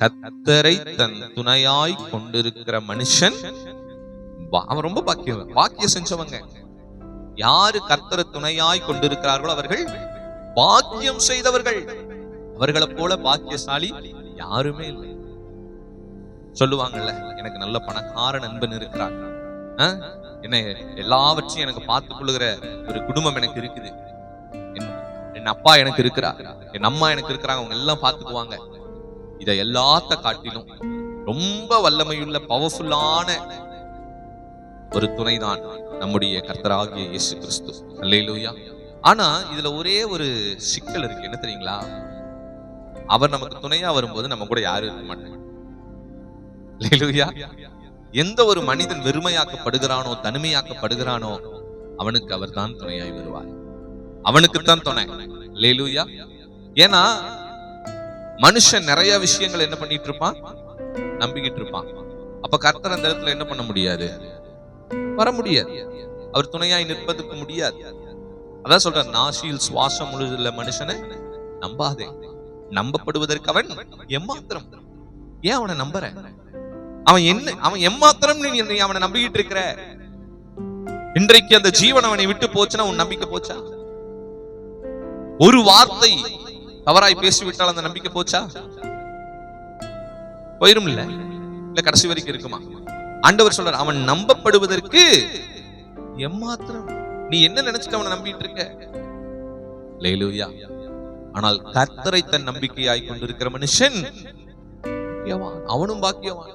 கத்தரை தன் துணையாய் கொண்டிருக்கிற மனுஷன் அவன் ரொம்ப பாக்கியம் பாக்கியம் செஞ்சவங்க. யாரு கர்த்தர துணையாய் கொண்டிருக்கிறார்களோ அவர்கள் பாக்கியம் செய்தவர்கள். அவர்களை போல பாக்கியசாலி யாருமே இல்லை. சொல்லுவாங்கல்ல எனக்கு நல்ல பணக்கார நண்பன் இருக்கிறான். என்ன எல்லாவற்றையும் எனக்கு பார்த்து கொள்ளுகிற ஒரு குடும்பம் எனக்கு இருக்குது. என் என் அப்பா எனக்கு இருக்கிறார். என் அம்மா எனக்கு இருக்கிறாங்க அவங்க எல்லாம் பார்த்துக்குவாங்க. இதை எல்லாத்த காட்டிலும் ரொம்ப வல்லமையுள்ள பவர்ஃபுல்லான ஒரு துணைதான் நம்முடைய கர்த்தராகிய இயேசு கிறிஸ்து. அல்லையிலூயா ஆனா இதுல ஒரே ஒரு சிக்கல் இருக்கு. என்ன தெரியுங்களா? அவர் நமக்கு துணையா வரும்போது நம்ம கூட யாரும் இருக்க மாட்டாங்க. எந்த ஒரு மனிதன் வெறுமையாக்கப்படுகிறானோ தனிமையாக்கப்படுகிறானோ அவனுக்கு அவர் தான் துணையாய் வருவார். அவனுக்குத்தான் துணை. லேலூயா ஏன்னா மனுஷன் நிறைய விஷயங்கள் என்ன பண்ணிட்டு இருப்பான்? நம்பிக்கிட்டு இருப்பான். அப்ப கர்த்தர் அந்த இடத்துல என்ன பண்ண முடியாது? வர முடியாது. அவர் துணையாய் நிற்பதுக்கு முடியாது. அதான் சொல்ற நாசியில் சுவாசம் முழுதுள்ள மனுஷனை நம்பாதே. நம்பப்படுவதற்கு அவன் எம்மாத்திரம். ஏன் அவனை நம்புற? அவன் என்ன அவன் எம்மாத்திரம் நீ நீ அவனை நம்பிக்கிட்டு இருக்கிற? இன்றைக்கு அந்த ஜீவன் அவனை விட்டு போச்சுன்னா உன் நம்பிக்கை போச்சா? ஒரு வார்த்தை தவறாய் பேசிவிட்டால் அந்த நம்பிக்கை போச்சா? போயிரும் இல்ல? இல்ல கடைசி வரைக்கும் இருக்குமா? ஆண்டவர் சொல்றார் அவன் நம்பப்படுவதற்கு எம்மாத்திரம் நீ என்ன நினைச்சிட்டு அவனை நம்பிட்டு இருக்க? லேலுயா. ஆனால் கர்த்தரை தன் நம்பிக்கையாய் கொண்டிருக்கிற மனுஷன் அவனும் பாக்கியவான்.